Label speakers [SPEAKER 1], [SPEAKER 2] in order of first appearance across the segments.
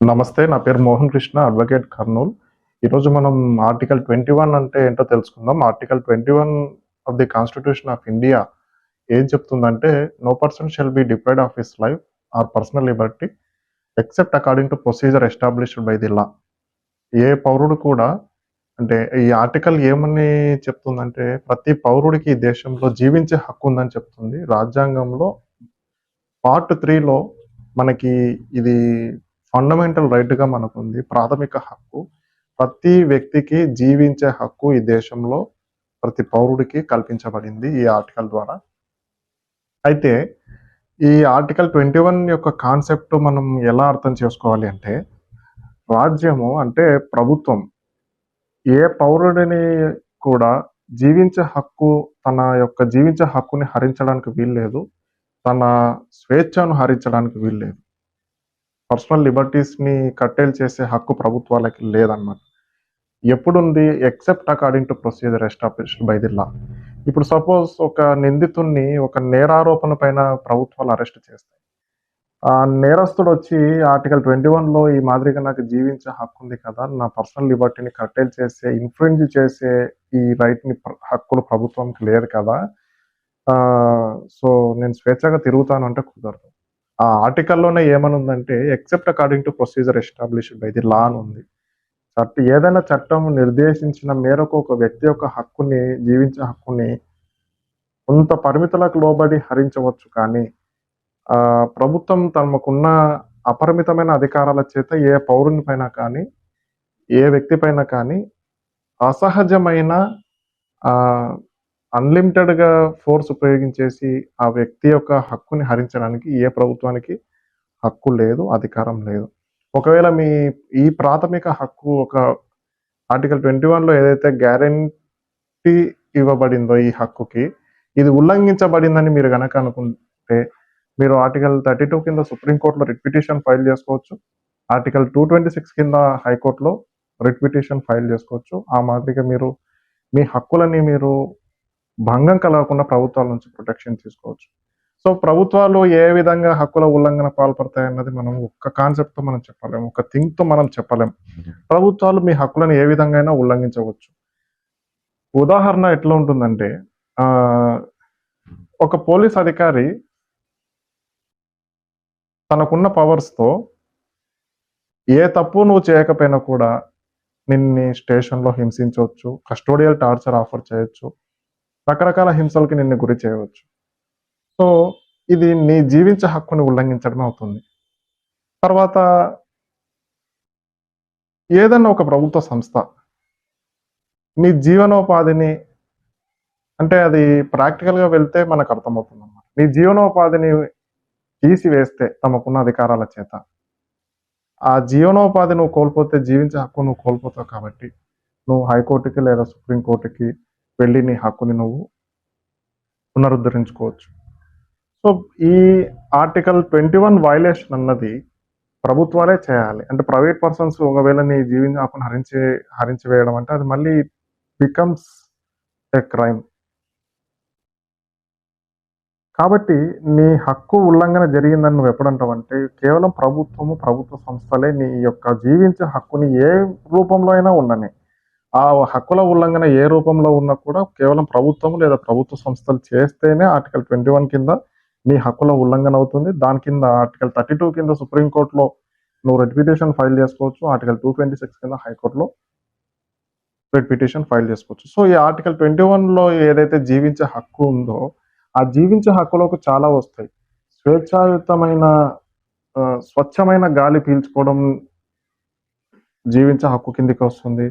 [SPEAKER 1] నమస్తే నా పేరు మోహన్ కృష్ణ అడ్వకేట్ కర్నూల్. ఈరోజు మనం ఆర్టికల్ ట్వంటీ వన్ అంటే ఏంటో తెలుసుకుందాం. Article twenty one of the constitution of India ఏం చెప్తుందంటే no person shall be deprived of his life or personal liberty except according to procedure established by the law ఏ పౌరుడు కూడా అంటే ఈ ఆర్టికల్ ఏమని చెప్తుందంటే ప్రతి పౌరుడికి ఈ దేశంలో జీవించే హక్కు ఉందని చెప్తుంది. రాజ్యాంగంలో పార్ట్ త్రీలో మనకి ఇది ఫండమెంటల్ రైట్గా మనకు ఉంది ప్రాథమిక హక్కు. ప్రతి వ్యక్తికి జీవించే హక్కు ఈ దేశంలో ప్రతి పౌరుడికి కల్పించబడింది ఈ ఆర్టికల్ ద్వారా. అయితే ఈ ఆర్టికల్ ట్వంటీ వన్ యొక్క కాన్సెప్ట్ మనం ఎలా అర్థం చేసుకోవాలి అంటే రాజ్యము అంటే ప్రభుత్వం. ఏ పౌరుడిని కూడా జీవించే హక్కు తన యొక్క జీవించే హక్కుని హరించడానికి వీల్లేదు. తన స్వేచ్ఛను హరించడానికి వీల్లేదు. పర్సనల్ లిబర్టీస్ని కట్టేలు చేసే హక్కు ప్రభుత్వాలకి లేదన్నమాట. ఎప్పుడుంది? Except according to procedure established by the law. ఇప్పుడు సపోజ్ ఒక నిందితుడిని ఒక నేరారోపణ పైన ప్రభుత్వాలు అరెస్ట్ చేస్తాయి. ఆ నేరస్తుడు వచ్చి ఆర్టికల్ ట్వంటీ వన్లో ఈ మాదిరిగా నాకు జీవించే హక్కు ఉంది కదా నా పర్సనల్ లిబర్టీని కట్టేలు చేసే ఇన్ఫ్లుయెన్స్ చేసే ఈ రైట్ని హక్కులు ప్రభుత్వంకి లేదు కదా సో నేను స్వేచ్ఛగా తిరుగుతాను అంటే కుదరదు. ఆ ఆర్టికల్లోనే ఏమనుందంటే except according to procedure established by the law అని ఉంది. చట్ట ఏదైనా చట్టం నిర్దేశించిన మేరకు ఒక వ్యక్తి యొక్క హక్కుని జీవించే హక్కుని కొంత పరిమితులకు లోబడి హరించవచ్చు కానీ ప్రభుత్వం తమకున్న అపరిమితమైన అధికారాల చేత ఏ పౌరుని పైన కానీ ఏ వ్యక్తి పైన కానీ అసహజమైన అన్లిమిటెడ్గా అన్లిమిటెడ్గా ఫోర్స్ ఉపయోగించేసి ఆ వ్యక్తి యొక్క హక్కుని హరించడానికి ఏ ప్రభుత్వానికి హక్కు లేదు అధికారం లేదు. ఒకవేళ మీ ఈ ప్రాథమిక హక్కు ఒక ఆర్టికల్ ట్వంటీ వన్లో ఏదైతే గ్యారంటీ ఇవ్వబడిందో ఈ హక్కుకి ఇది ఉల్లంఘించబడిందని మీరు కనుక అనుకుంటే మీరు ఆర్టికల్ థర్టీ టూ కింద సుప్రీంకోర్టులో రిట్ పిటిషన్ ఫైల్ చేసుకోవచ్చు. ఆర్టికల్ టూ ట్వంటీ సిక్స్ కింద హైకోర్టులో రిట్ పిటిషన్ ఫైల్ చేసుకోవచ్చు. ఆ మాదిరిగా మీరు మీ హక్కులని మీరు భంగం కలగకుండా ప్రభుత్వాల నుంచి ప్రొటెక్షన్ తీసుకోవచ్చు. సో ప్రభుత్వాలు ఏ విధంగా హక్కుల ఉల్లంఘన పాల్పడతాయి అన్నది మనం ఒక్క కాన్సెప్ట్తో మనం చెప్పలేము ఒక థింగ్తో మనం చెప్పలేం. ప్రభుత్వాలు మీ హక్కులను ఏ విధంగా అయినా ఉల్లంఘించవచ్చు. ఉదాహరణ ఎట్లా ఉంటుందంటే ఒక పోలీస్ అధికారి తనకున్న పవర్స్తో ఏ తప్పు నువ్వు చేయకపోయినా కూడా నిన్ని స్టేషన్లో హింసించవచ్చు కస్టోడియల్ టార్చర్ ఆఫర్ చేయొచ్చు. రకరకాల హింసలకి నిన్ను గురి చేయవచ్చు. సో ఇది నీ జీవించే హక్కుని ఉల్లంఘించడం అవుతుంది. తర్వాత ఏదన్నా ఒక ప్రభుత్వ సంస్థ నీ జీవనోపాధిని అంటే అది ప్రాక్టికల్గా వెళ్తే మనకు అర్థమవుతుంది అన్నమాట నీ జీవనోపాధిని తీసివేస్తే తమకున్న అధికారాల చేత ఆ జీవనోపాధి నువ్వు కోల్పోతే జీవించే హక్కు నువ్వు కోల్పోతావు కాబట్టి నువ్వు హైకోర్టుకి లేదా సుప్రీంకోర్టుకి వెళ్ళి నీ హక్కుని నువ్వు పునరుద్ధరించుకోవచ్చు. సో ఈ ఆర్టికల్ ట్వంటీ వన్ వైలేషన్ అన్నది ప్రభుత్వాలే చేయాలి. అంటే ప్రైవేట్ పర్సన్స్ ఒకవేళ నీ జీవించే హక్కును హరించి హరించి వేయడం అంటే అది మళ్ళీ బికమ్స్ ఏ క్రైమ్ కాబట్టి నీ హక్కు ఉల్లంఘన జరిగిందని నువ్వు ఎప్పుడంటావంటే కేవలం ప్రభుత్వము ప్రభుత్వ సంస్థలే నీ యొక్క జీవించే హక్కుని ఏ రూపంలో అయినా ఉండని. ఆ హక్కుల ఉల్లంఘన ఏ రూపంలో ఉన్నా కూడా కేవలం ప్రభుత్వం లేదా ప్రభుత్వ సంస్థలు చేస్తేనే ఆర్టికల్ ట్వంటీ వన్ కింద నీ హక్కుల ఉల్లంఘన అవుతుంది. దాని కింద ఆర్టికల్ థర్టీ టూ కింద సుప్రీంకోర్టులో నువ్వు రెడ్ పిటిషన్ ఫైల్ చేసుకోవచ్చు. ఆర్టికల్ టూ ట్వంటీ సిక్స్ కింద హైకోర్టులో రెడ్ పిటిషన్ ఫైల్ చేసుకోవచ్చు. సో ఈ ఆర్టికల్ ట్వంటీ వన్లో ఏదైతే జీవించే హక్కు ఉందో ఆ జీవించే హక్కులకు చాలా వస్తాయి. స్వేచ్ఛాయుతమైన స్వచ్ఛమైన గాలి పీల్చుకోవడం జీవించే హక్కు కిందికి వస్తుంది.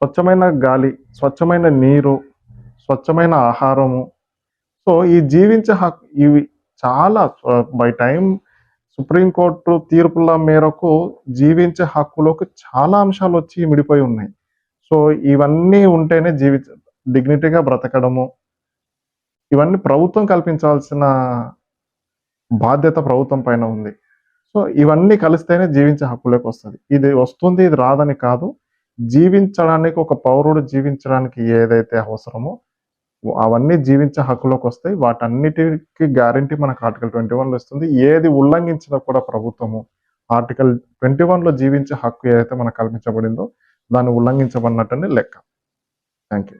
[SPEAKER 1] స్వచ్ఛమైన గాలి స్వచ్ఛమైన నీరు స్వచ్ఛమైన ఆహారము. సో ఈ జీవించే హక్కు ఇవి చాలా బై టైం సుప్రీంకోర్టు తీర్పుల మేరకు జీవించే హక్కులోకి చాలా అంశాలు వచ్చి మిడిపోయి ఉన్నాయి. సో ఇవన్నీ ఉంటేనే జీవిత డిగ్నిటీగా బ్రతకడము. ఇవన్నీ ప్రభుత్వం కల్పించాల్సిన బాధ్యత ప్రభుత్వం పైన ఉంది. సో ఇవన్నీ కలిస్తేనే జీవించే హక్కులోకి వస్తుంది. ఇది వస్తుంది ఇది రాదని కాదు. జీవించడానికి ఒక పౌరుడు జీవించడానికి ఏదైతే అవసరమో అవన్నీ జీవించే హక్కులోకి వస్తాయి. వాటన్నిటికి గ్యారంటీ మనకు ఆర్టికల్ ట్వంటీ వన్లో ఇస్తుంది. ఏది ఉల్లంఘించినా కూడా ప్రభుత్వము ఆర్టికల్ ట్వంటీ వన్లో జీవించే హక్కు ఏదైతే మనకు కల్పించబడిందో దాన్ని ఉల్లంఘించబడినట్టని లెక్క. Thank you